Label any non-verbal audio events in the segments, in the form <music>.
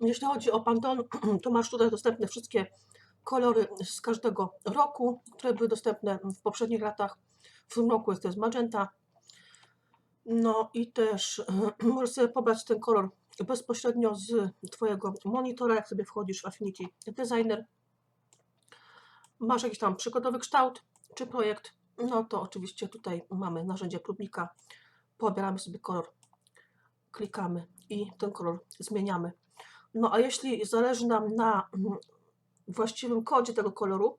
Jeśli chodzi o Pantone, <clears throat> to masz tutaj dostępne wszystkie kolory z każdego roku, które były dostępne w poprzednich latach. W tym roku jest to jest magenta. No i też <clears throat> możesz sobie pobrać ten kolor bezpośrednio z Twojego monitora, jak sobie wchodzisz w Affinity Designer. Masz jakiś tam przykładowy kształt czy projekt, no to oczywiście tutaj mamy narzędzie próbnika. Pobieramy sobie kolor, klikamy i ten kolor zmieniamy. No a jeśli zależy nam na mm, właściwym kodzie tego koloru,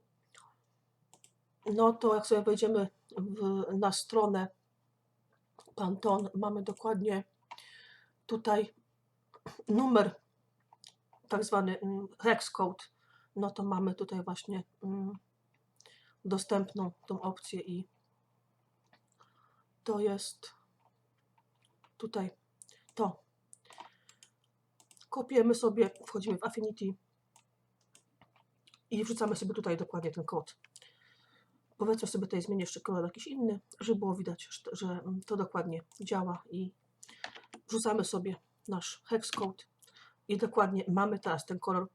no to jak sobie wejdziemy w, na stronę Pantone, mamy dokładnie tutaj numer, tak zwany mm, hex code, no to mamy tutaj właśnie mm, dostępną tą opcję i to jest tutaj. Kopiujemy sobie, wchodzimy w Affinity i wrzucamy sobie tutaj dokładnie ten kod. Powiedzmy sobie tutaj zmienię jeszcze kolor jakiś inny, żeby było widać, że- to dokładnie działa i wrzucamy sobie nasz hex code i dokładnie mamy teraz ten kolor,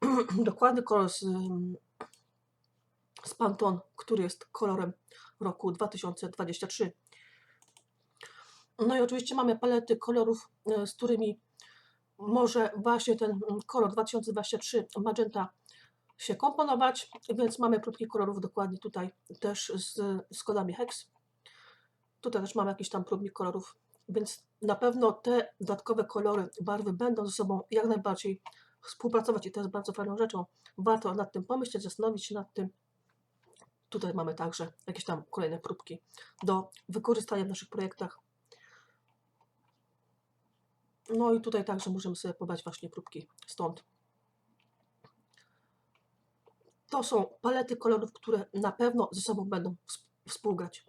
<clears throat> dokładny kolor z, z Pantone, który jest kolorem roku 2023. No i oczywiście mamy palety kolorów, e, z którymi może właśnie ten mm, kolor 2023 magenta się komponować, więc mamy próbki kolorów dokładnie tutaj też z, z kodami hex. Tutaj też mamy jakiś tam próbnik kolorów, więc na pewno te dodatkowe kolory, barwy będą ze sobą jak najbardziej współpracować i to jest bardzo fajną rzeczą. Warto nad tym pomyśleć, zastanowić się nad tym. Tutaj mamy także jakieś tam kolejne próbki do wykorzystania w naszych projektach. No i tutaj także możemy sobie pobrać właśnie próbki stąd. To są palety kolorów, które na pewno ze sobą będą wsp- współgrać.